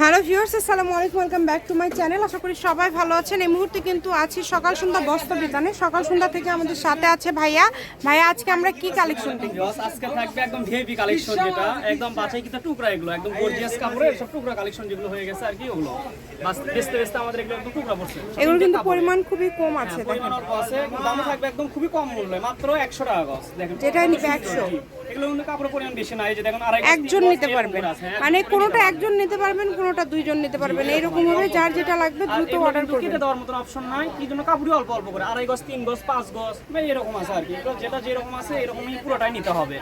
Hello viewers আসসালামু আলাইকুম welcome back to my channel. আশা করি সবাই ভালো আছেন। এই মুহূর্তে কিন্তু আছি সকাল সন্ধ্যা বস্ত্র বিতানে। সকাল সন্ধ্যা থেকে আমাদের সাথে আছে ভাইয়া। ভাইয়া আজকে আমরা কি কালেকশন দেখব? আজকে থাকবে একদম ভিআইপি কালেকশন যেটা। একদম বাছাই কিন্তু টুকরা এগুলো একদম গর্জিয়াস কাপড়ের সব টুকরা কালেকশন যেগুলো হয়ে গেছে আর কি ওগুলো। বাস বেচতে বেচতে আমাদের এগুলো একদম টুকরা পড়ছে। এগুলো কিন্তু পরিমাণ খুবই কম আছে হ্যাঁ, পরিমাণ অল্প আছে দামও থাকবে একদম খুবই কম মূল্যে মাত্র একশো টাকা গজ। দেখেন কত নিবে 100 এগুলো কিন্তু কাপড়ের পরিমাণ বেশি নাই এই যে দেখুন আড়াই একজন নিতে পারবেন। আছে, হ্যাঁ, মানে কোনোটা একজন নিতে পারবেন কোনোটা দুইজন নিতে পারবেন এইরকম ভাবে যার যেটা লাগবে দ্রুত অর্ডার করবেন কেটে দেওয়ার মতন অপশন নাই। কি জন্য? কাপড়ই অল্প অল্প করে। আড়াই গজ তিন গজ পাঁচ গজ বা এরকম আছে আর কি। যেটা যেরকম আছে এরকমই পুরোটাই নিতে হবে।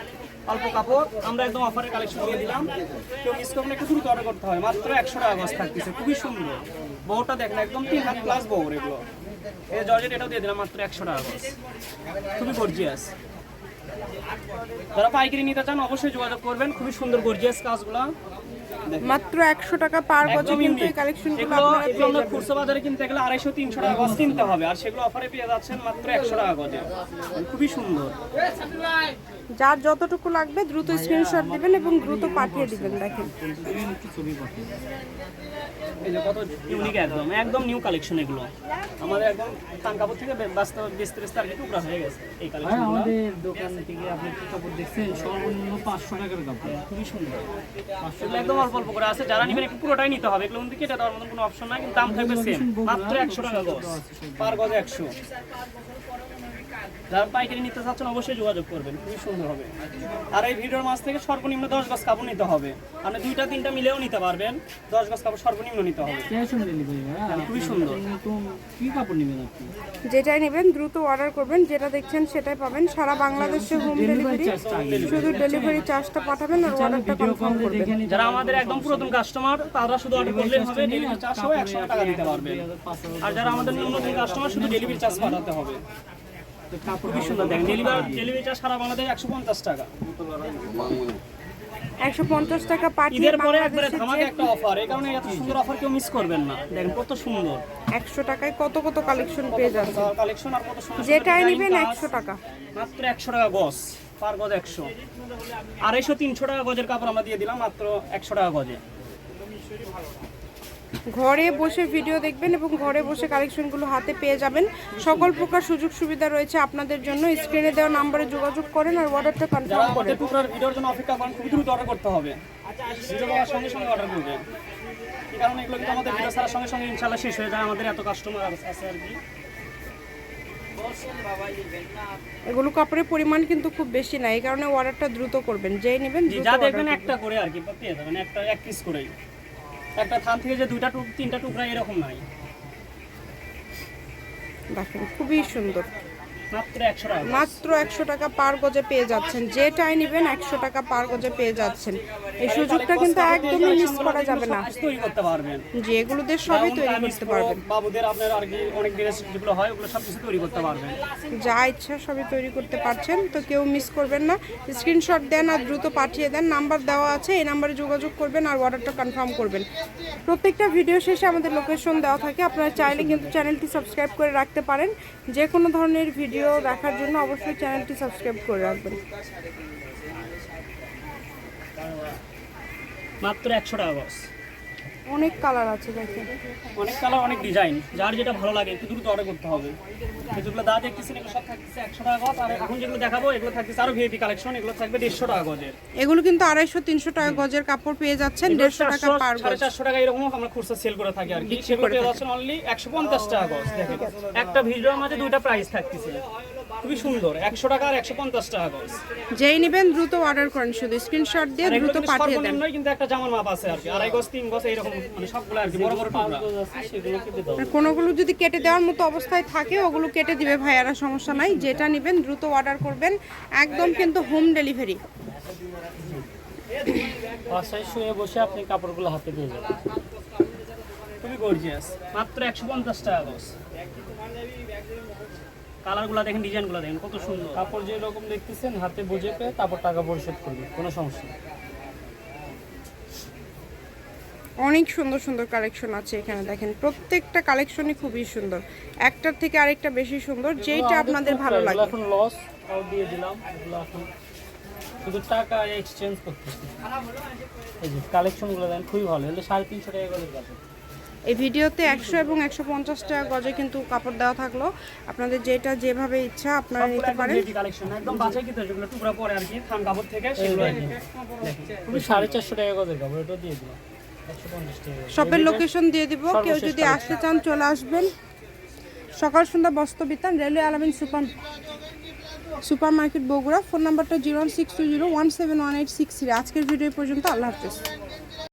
অল্প কাপড়। আমরা একদম অফারের কালেকশন দিয়ে দিলাম। কেউ মিস করবেন একটু দ্রুত অর্ডার করতে হয় মাত্র একশো টাকা গজ থাকতেছে। খুবই সুন্দর। বউটা দেখেন একদম তিন হাত প্লাস বউ এগুলো। এই জর্জেট এটাও দিয়ে দিলাম মাত্র একশো টাকা গজ। খুবই গর্জিয়াস যারা পাইকারি নিতে চান অবশ্যই যোগাযোগ করবেন। খুবই সুন্দর গর্জিয়াস কাজগুলো। মাত্র একশো টাকা পার গজে কিন্তু এই। কালেকশনগুলো আপনারা এগুলো আমরা খুচরা বাজারে কিনতে গেলে আড়াইশো তিনশো টাকা গজ কিনতে হবে। আর সেগুলো অফারে পেয়ে যাচ্ছেন মাত্র একশো টাকা গজে। খুবই সুন্দর। যার যতটুকু লাগবে দ্রুত স্ক্রিনশট দিবেন এবং দ্রুত পাঠিয়ে দিবেন দেখেন। এই যে কত ইউনিক একদম একদম নিউ কালেকশন এগুলো। আমাদের একদম কাপড় থেকে বে- বাস্তব বেচতে বেচতে আর কি টুকরা হয়ে গেছে এই কালেকশন আমাদের দোকান থেকে আপনি কি কাপড় দেখছেন? সর্বনিম্ন পাঁচশো টাকার কাপড়। খুবই সুন্দর। এগুলো একদম অল্প অল্প করে আছে, যারা নিবেন পুরোটাই নিতে হবে। এগুলো কিন্তু কেটে দেওয়ার মতন কোনো অপশন নাই, কিন্তু দাম থাকবে সেম মাত্র একশো টাকা গজ, পার গজ একশো। যারা পাইকারি নিতে চাচ্ছেন অবশ্যই যোগাযোগ করবেন খুবই সুন্দর হবে। আর এই ভিডিওর মাছ থেকে সর্বনিম্ন দশ গজ কাপড় নিতে হবে। আপনি দুইটা তিনটা মিলেও নিতে পারবেন। দশ গজ কাপড় সর্বনিম্ন নিতে হবে। হ্যাঁ, খুবই সুন্দর। কি কাপড় নেবেন আপনি? যেটাই নেবেন দ্রুত অর্ডার করবেন যেটা দেখছেন সেটাই পাবেন। সারা বাংলাদেশে হোম ডেলিভারি শুধু ডেলিভারি চার্জটা পাঠাবেন আর অর্ডারটা কনফার্ম করবেন। যারা আমাদের একদম পুরাতন কাস্টমার তারা শুধু অর্ডার করলে হবে ডেলিভারি চার্জ সহ একশো টাকা দিতে পারবেন। আর যারা আমাদের নতুন কাস্টমার শুধু ডেলিভারি চার্জ পাঠাতে হবে। খুবই সুন্দর দেখেন। ডেলিভারি ডেলিভারি সারা বাংলাদেশ একশো পঞ্চাশ টাকা। একশো পঞ্চাশ টাকা পাঠিয়ে পরে একবারে ধামাকা একটা অফার এই কারণে এত সুন্দর অফার কেউ মিস করবেন না। দেখেন কত সুন্দর। একশো টাকায় কত কত কালেকশন পেয়ে যাচ্ছে কালেকশন আর কত সুন্দর সুন্দর যেটাই নেবেন একশো টাকা। মাত্র একশো টাকা গজ পার গজ একশো। আড়াইশো তিনশো টাকা গজের কাপড় আমরা দিয়ে দিলাম মাত্র একশো টাকা গজে। ঘরে বসে ভিডিও দেখবেন এবং ঘরে বসে কালেকশনগুলো হাতে পেয়ে যাবেন। সকল প্রকার সুযোগ সুবিধা রয়েছে আপনাদের জন্য। স্ক্রিনে দেওয়া নাম্বারে যোগাযোগ করেন আর অর্ডারটা কনফার্ম করেন। টুকরার ভিডিওর জন্য অপেক্ষা করেন খুব দ্রুত অর্ডার করতে হবে। ভিডিও করার সঙ্গে সঙ্গে অর্ডার করবেন এই কারণে এগুলো কিন্তু আমাদের ভিডিও ছাড়ার সঙ্গে সঙ্গে ইনশাল্লাহ শেষ হয়ে যায় আমাদের এত কাস্টমার আছে আর কি। এগুলো কাপড়ের পরিমাণ কিন্তু খুব বেশি না এই কারণে অর্ডারটা দ্রুত করবেন। যেই নেবেন যা দেখবেন একটা করে আর কি পেয়ে যাবেন একটা এক পিস করেই। একটা থান থেকে যে দুইটা টুক তিনটা টুকরা এরকম নাই। দেখেন খুবই সুন্দর। মাত্র একশো টাকা পার গজে পেয়ে যাচ্ছেন। যেটাই নেবেন একশো টাকা পার গজে পেয়ে যাচ্ছেন। এই সুযোগটা কিন্তু একদমই মিস করা যাবে না। সবকিছু তৈরি করতে পারবেন। যে এগুলো দিয়ে সবই তৈরি করতে ফ্রক, পারবেন। বাবুদের আপনার আর কি অনেক ড্রেস যেগুলো হয় ওগুলো সব কিছু তৈরি করতে পারবেন। যা ইচ্ছা সবই তৈরি করতে পারছেন তো কেউ মিস করবেন না। স্ক্রিনশট দেন আর দ্রুত পাঠিয়ে দেন। নাম্বার দেওয়া আছে এই নাম্বারে যোগাযোগ করবেন আর অর্ডারটা কনফার্ম করবেন। প্রত্যেকটা ভিডিও শেষে আমাদের লোকেশন দেওয়া থাকে। আপনারা চাইলে কিন্তু চ্যানেলটি সাবস্ক্রাইব করে রাখতে পারেন। যে কোনো ধরনের ভিডিও দেখার জন্য অবশ্যই চ্যানেলটি সাবস্ক্রাইব করে রাখবেন। মাত্র একশো টাকা বস অনেক কালার আছে দেখেন অনেক কালার অনেক ডিজাইন যার যেটা ভালো লাগে একটু দ্রুত অর্ডার করতে হবে। যেগুলো দা দেখতেছেন এগুলো সব থাকতেছে একশো টাকা গজ। আর এখন যেগুলো দেখাবো এগুলো থাকতেছে আরও ভিআইপি কালেকশন এগুলো থাকবে দেড়শো টাকা গজের। এগুলো কিন্তু আড়াইশো তিনশো টাকা গজের কাপড় পেয়ে যাচ্ছেন দেড়শো টাকা পার গজ। চারশো টাকা এরকম আমরা খুচরা সেল করে থাকি আর কি। সেগুলো পেয়ে যাচ্ছেন অনলি একশো পঞ্চাশ টাকা গজ দেখেন। একটা ভিডিওর মাঝে দুইটা প্রাইস থাকতেছে। খুবই সুন্দর একশো টাকা আর একশো পঞ্চাশ টাকা গজ যেই নেবেন দ্রুত অর্ডার করেন শুধু স্ক্রিনশট দিয়ে দ্রুত পাঠিয়ে দেন। সর্বনিম্নই কিন্তু একটা জামার মাপ আছে আর কি আড়াই গজ তিন গজ এইরকম মানে সবগুলো আর কি বড় বড় টুকরা। সেগুলো কেটে দাও আর কোনোগুলো যদি কেটে দেওয়ার মতো অবস্থায় থাকে ওগুলো কেটে দিবে ভাইয়ারা সমস্যা নাই। যেটা নেবেন দ্রুত অর্ডার করবেন একদম কিন্তু হোম ডেলিভারি বাসায় শুয়ে বসে আপনি কাপড়গুলো হাতে পেয়ে যাবেন। খুবই গর্জিয়াস মাত্র একশো পঞ্চাশ টাকা গজ কালারগুলো দেখেন ডিজাইনগুলো দেখেন কত সুন্দর। কাপড় যে রকম দেখতেছেন হাতে বুঝে পেয়ে তারপর টাকা পরিশোধ করবে কোনো সমস্যা নেই। অনেক সুন্দর সুন্দর কালেকশন আছে এখানে দেখেন। প্রত্যেকটা কালেকশনই খুবই সুন্দর। একটার থেকে আরেকটা বেশি সুন্দর যেইটা আপনাদের ভালো লাগে। এখন লস দিয়ে দিলাম। এগুলো এখন শুধু টাকা এক্সচেঞ্জ করতেছি। এই যে কালেকশনগুলো দেন খুবই ভালো। এগুলো সাড়ে তিনশো টাকা করে কাপড় এই ভিডিওতে একশো এবং একশো পঞ্চাশ টাকা গজে কিন্তু কাপড় দেওয়া থাকল। আপনাদের যেটা যেভাবে ইচ্ছা আপনারা নিতে পারেন। একদম বাছাই কিন্তু যেগুলো টুকরা পরে আর কি থান কাপড় থেকে সেগুলো আর কি। খুবই সাড়ে চারশো টাকা কাপড় দিয়ে দিলাম। শপের লোকেশন দিয়ে দিব। কেউ যদি আসতে চান চলে আসবেন। সকাল সন্ধ্যা বস্ত্র বিতান railway Alamin super super market Bogura phone নাম্বারটা zero one six two zero one seven one eight six three. আজকের ভিডিও পর্যন্ত আল্লাহ হাফিজ।